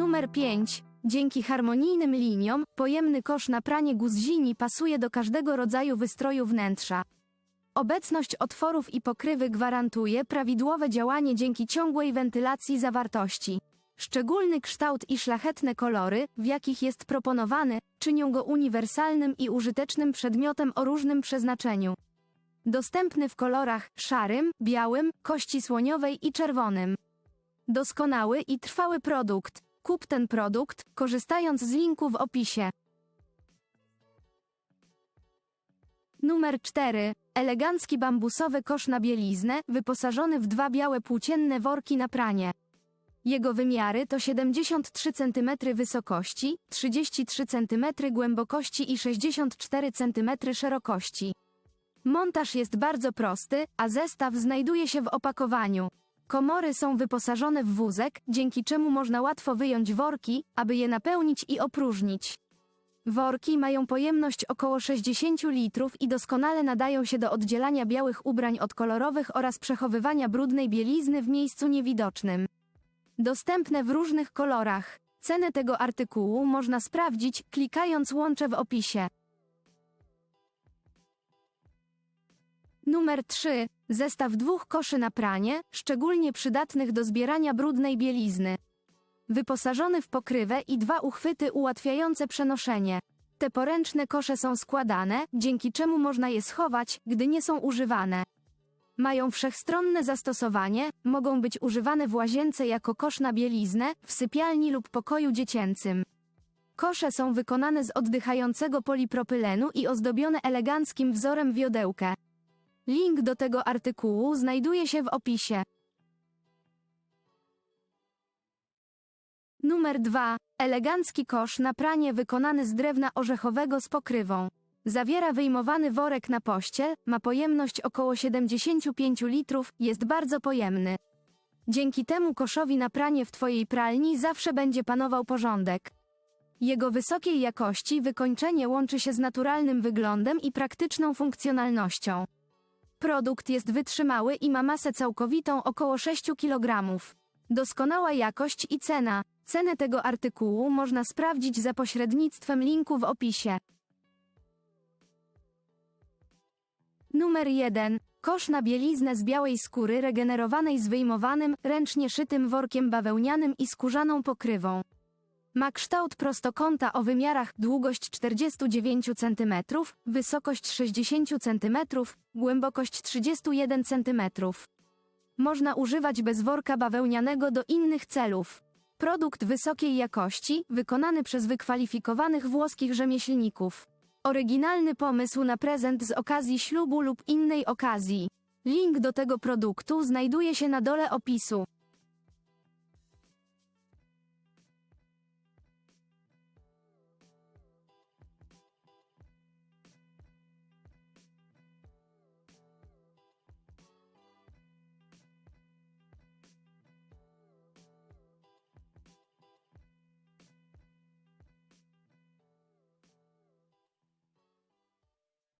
Numer 5. Dzięki harmonijnym liniom, pojemny kosz na pranie guzini pasuje do każdego rodzaju wystroju wnętrza. Obecność otworów i pokrywy gwarantuje prawidłowe działanie dzięki ciągłej wentylacji zawartości. Szczególny kształt i szlachetne kolory, w jakich jest proponowany, czynią go uniwersalnym i użytecznym przedmiotem o różnym przeznaczeniu. Dostępny w kolorach szarym, białym, kości słoniowej i czerwonym. Doskonały i trwały produkt. Kup ten produkt, korzystając z linku w opisie. Numer 4. Elegancki bambusowy kosz na bieliznę, wyposażony w dwa białe płócienne worki na pranie. Jego wymiary to 73 cm wysokości, 33 cm głębokości i 64 cm szerokości. Montaż jest bardzo prosty, a zestaw znajduje się w opakowaniu. Komory są wyposażone w wózek, dzięki czemu można łatwo wyjąć worki, aby je napełnić i opróżnić. Worki mają pojemność około 60 litrów i doskonale nadają się do oddzielania białych ubrań od kolorowych oraz przechowywania brudnej bielizny w miejscu niewidocznym. Dostępne w różnych kolorach. Cenę tego artykułu można sprawdzić, klikając łącze w opisie. Numer 3. Zestaw dwóch koszy na pranie, szczególnie przydatnych do zbierania brudnej bielizny. Wyposażony w pokrywę i dwa uchwyty ułatwiające przenoszenie. Te poręczne kosze są składane, dzięki czemu można je schować, gdy nie są używane. Mają wszechstronne zastosowanie, mogą być używane w łazience jako kosz na bieliznę, w sypialni lub pokoju dziecięcym. Kosze są wykonane z oddychającego polipropylenu i ozdobione eleganckim wzorem wiodełkę. Link do tego artykułu znajduje się w opisie. Numer 2. Elegancki kosz na pranie wykonany z drewna orzechowego z pokrywą. Zawiera wyjmowany worek na pościel, ma pojemność około 75 litrów, jest bardzo pojemny. Dzięki temu koszowi na pranie w Twojej pralni zawsze będzie panował porządek. Jego wysokiej jakości wykończenie łączy się z naturalnym wyglądem i praktyczną funkcjonalnością. Produkt jest wytrzymały i ma masę całkowitą około 6 kg. Doskonała jakość i cena. Cenę tego artykułu można sprawdzić za pośrednictwem linku w opisie. Numer 1. Kosz na bieliznę z białej skóry regenerowanej z wyjmowanym, ręcznie szytym workiem bawełnianym i skórzaną pokrywą. Ma kształt prostokąta o wymiarach długość 49 cm, wysokość 60 cm, głębokość 31 cm. Można używać bez worka bawełnianego do innych celów. Produkt wysokiej jakości, wykonany przez wykwalifikowanych włoskich rzemieślników. Oryginalny pomysł na prezent z okazji ślubu lub innej okazji. Link do tego produktu znajduje się na dole opisu.